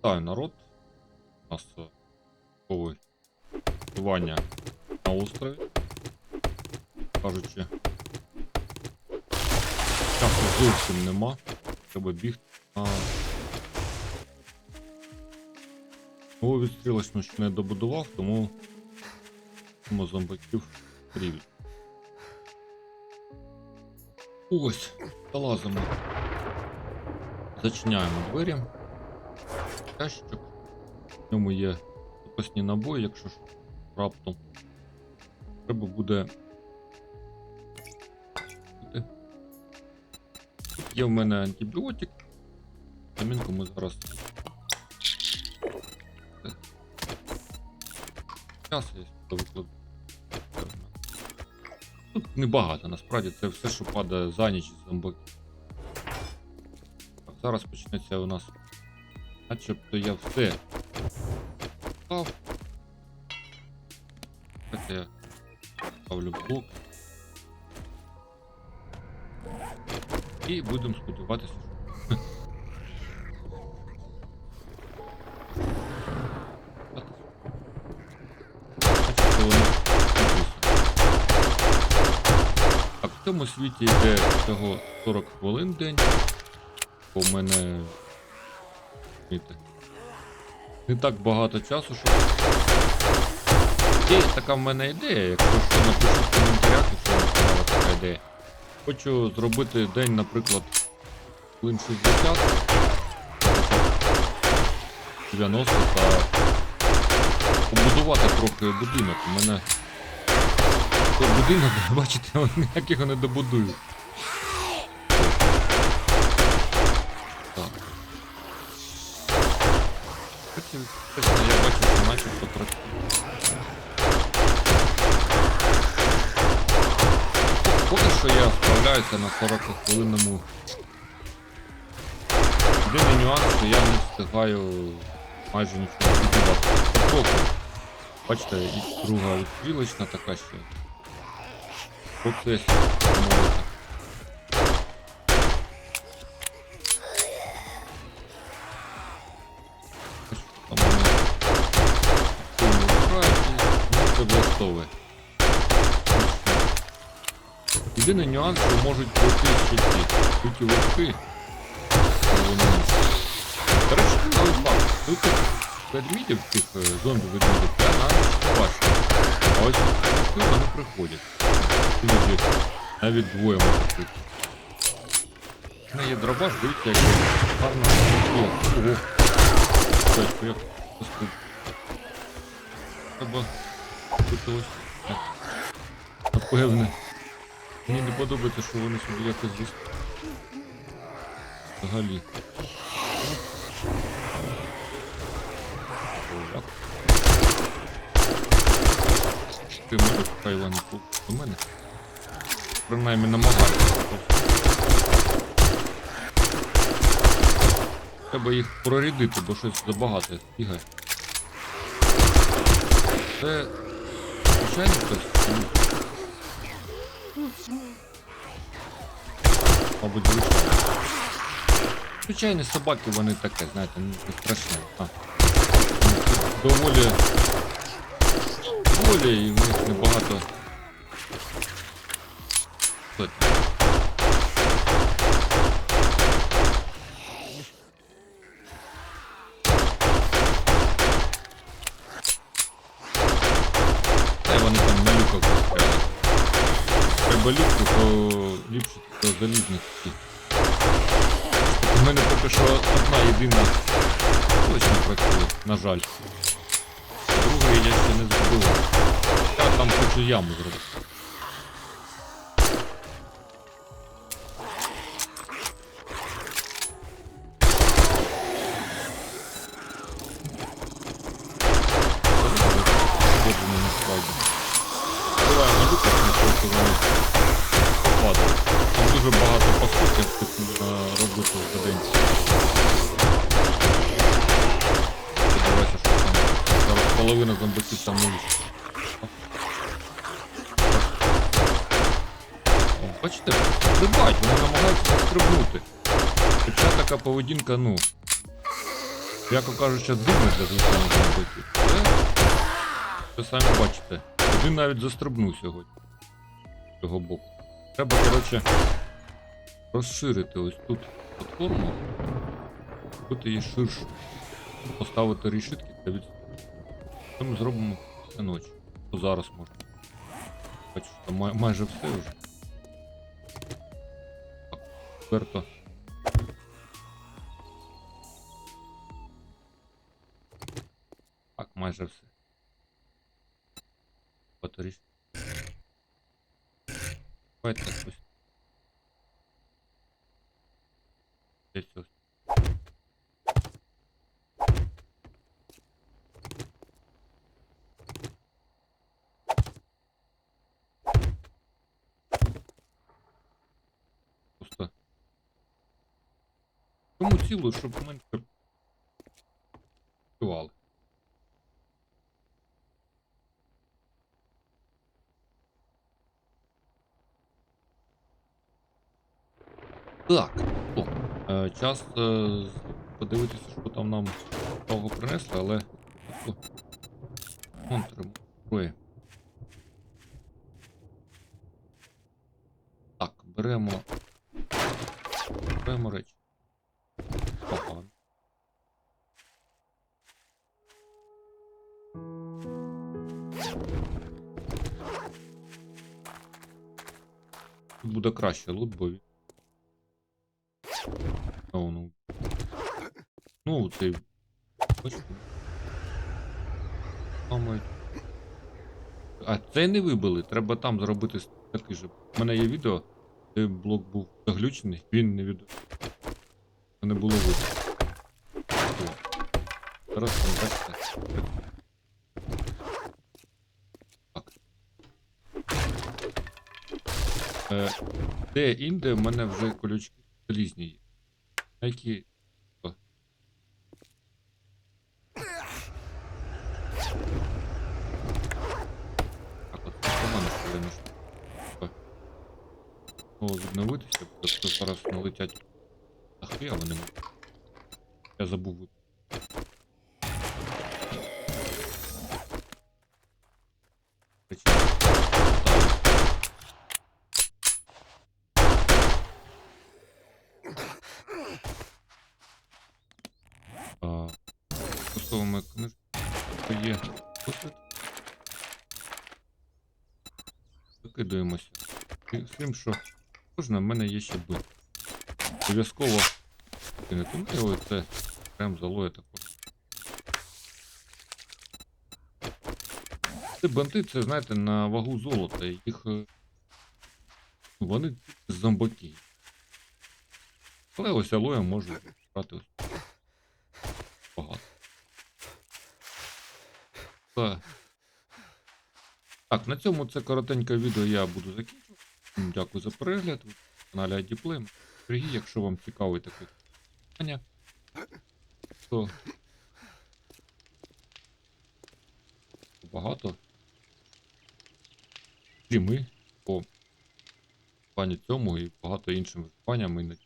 Вітаю, народ. У нас е, ранкове на острові. Кажучи, часу зовсім нема. Треба бігти на. Нову відстрілочну ще не добудував, тому тому зомбаків рівень. Ось, залазимо. Зачиняємо двері. Ящик. В ньому є запасні набої, якщо ж раптом треба буде. Є в мене антибіотик. Замінку ми зараз. Зараз я сюди викладу. Тут небагато, насправді це все, що падає за ніч з зомбаків. Зараз почнеться у нас Начебто я все. Це я ставлю блок. І будемо сподіватися. Так, в цьому світі йде всього 40 хвилин день. Бо в мене розумієте. Не так багато часу, щоб. Є така в мене ідея, якщо що напишіть в коментарях, якщо вам цікава така ідея. Хочу зробити день, наприклад, хвилин 60, 90 та побудувати трохи будинок. У мене той будинок, бачите, ніяк його не добудую. Я бачу, що начебто працює. Поки що я справляюся на 40 хвилинному. Єдиний нюанс, що я не встигаю майже нічого. Потроху. Бачите, і друга відстрілочна така ще. Процес, так це. Єдиний нюанс, що можуть вовки. коли вони мусять. До речі, цікавий факт. Лютих ведмідів, цих е, зомбі ведмідів, я на бачу. А ось вовки вони приходять. Іноді навіть двоє можуть прийти. У мене є дробаш, дивіться, як гарно Ого. Дядько, як. Треба так. Напевне. Мені не подобається, що вони собі якось зіст. Взагалі. Як. Ти може хай вони тут до мене. Принаймні намагаюся. Треба їх прорядити, бо щось забагато бігає. Це звичайно хтось? чи ні? Мабуть, звичайно. Звичайні собаки вони таке, знаєте, не страшне. А. Ну, Доволі. Доволі і в них небагато. Що Треба то ліпше то залізні. У мене поки що одна єдина точно працює, на жаль. Другої я ще не зробив. Я там хочу яму зробити. Дуже багато встиг робити за день. Сподіваюся, що там зараз половина зомбаків там не Бачите, стрибають, вони намагаються стрибнути. Хоча така поведінка, ну. Яко кажучи, дивно для звичайних зомбаків. Ви самі бачите. Один навіть застрибнув сьогодні. З цього боку. Треба, коротше, розширити ось тут платформу. Зробити її ширшу. Поставити решітки для від... Це ми зробимо після ночі. То зараз можна. Бачу, що май- майже все вже. Так, тепер Так, майже все. Батарій. Давайте так ось. Десь ось. Просто. Тому цілу, щоб менше співали. Так, о, е, час е, подивитися, що там нам того принесли, але. О. Так, беремо. Беремо речі. Ага. Тут буде краще лут, бо він. О, ну. Ну, цей. Бачите? А цей не вибили. Треба там зробити такий же. У мене є відео, де блок був заглючений, він не від. Не було видно. Зараз бачите. Так. Е, де інде в мене вже колючки залізні є. А Які. О. Відновитися, це зараз налетять дахи, а вони. Я забув. А, Стосовно є досвід. Викидуємося. І з що кожна в мене є ще бит. Обов'язково і це прям залоє також. Це банти, це, знаєте, на вагу золота. Їх. е, Вони зомбаки. Але ось алоя можу брати багато. Та. Так, на цьому це коротеньке відео я буду закінчувати. Дякую за перегляд. Каналі Adіплем. Сергій, якщо вам цікавий такий питання, то багато стріми по плані цьому і багато іншими випаннями.